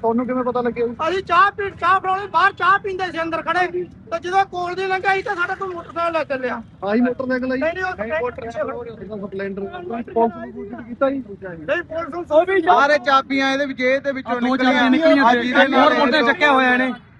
ਤੁਹਾਨੂੰ ਕਿਵੇਂ ਪਤਾ ਲੱਗਿਆ ਅਸੀਂ ਚਾਹ ਪੀ ਚਾਹ ਫੜਾਉਣੀ ਬਾਹਰ ਚਾਹ ਪੀਂਦੇ ਸੀ ਅੰਦਰ ਖੜੇ। ਤੇ ਜਦੋਂ ਕੋਲ ਦੀ ਲੰਘਾਈ ਤਾਂ ਸਾਡਾ ਕੋਈ ਮੋਟਰਸਾਈਕਲ ਲੈ ਚੱਲਿਆ। ਆਹੀ ਮੋਟਰਸਾਈਕਲ ਆਈ ਨਹੀਂ ਇਹਦਾ ਸਪਲੈਂਡਰ ਨੂੰ ਕੀਤਾ ਨਹੀਂ ਪੁਲਿਸ ਨੂੰ ਸੋ ਵੀ ਚਾਬੀਆਂ ਇਹਦੇ ਵਿੱਚ ਇਹ ਦੇ ਵਿੱਚੋਂ ਨਿਕਲੀਆਂ ਇਹਦੇ ਨਾਲ ਮੋਟਰ ਚੱਕਿਆ ਹੋਇਆ ਇਹਨੇ।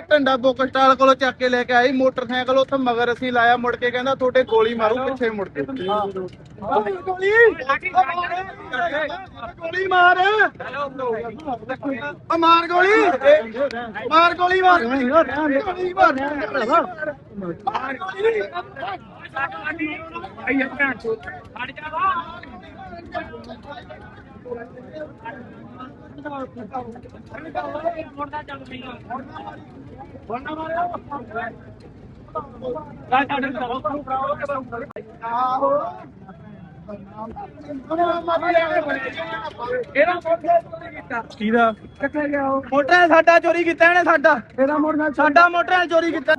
ਢੰਡਾ ਬੁੱਕ ਸਟਾਲ ਕੋਲੋਂ ਚੱਕ ਕੇ ਲੈ ਕੇ ਆਈ, ਮੋਟਰਸਾਈਕਲ ਉੱਥੇ ਮਗਰ ਅਸੀਂ ਲਾਇਆ, ਮੁੜ ਕੇ ਕਹਿੰਦਾ ਤੁਹਾਡੇ ਗੋਲੀ ਮਾਰੂ, ਪਿੱਛੇ ਮੁੜ ਕੇ। ਗੋਲੀ ਗੋਲੀ ਮਾਰ। ਆ ਮਾਰ ਗੋਲੀ। ਮਾਰ ਗੋਲੀ ਮਾਰ। ਗੋਲੀ ਮਾਰ। ਮਾਰ ਗੋਲੀ। ਕਿਹਦਾ? ਮੋਟਰ ਸਾਡਾ ਚੋਰੀ ਕੀਤਾ ਇਹਨੇ ਸਾਡਾ। ਇਹਦਾ ਮੋਟਰ ਸਾਡਾ ਮੋਟਰ ਚੋਰੀ ਕੀਤਾ।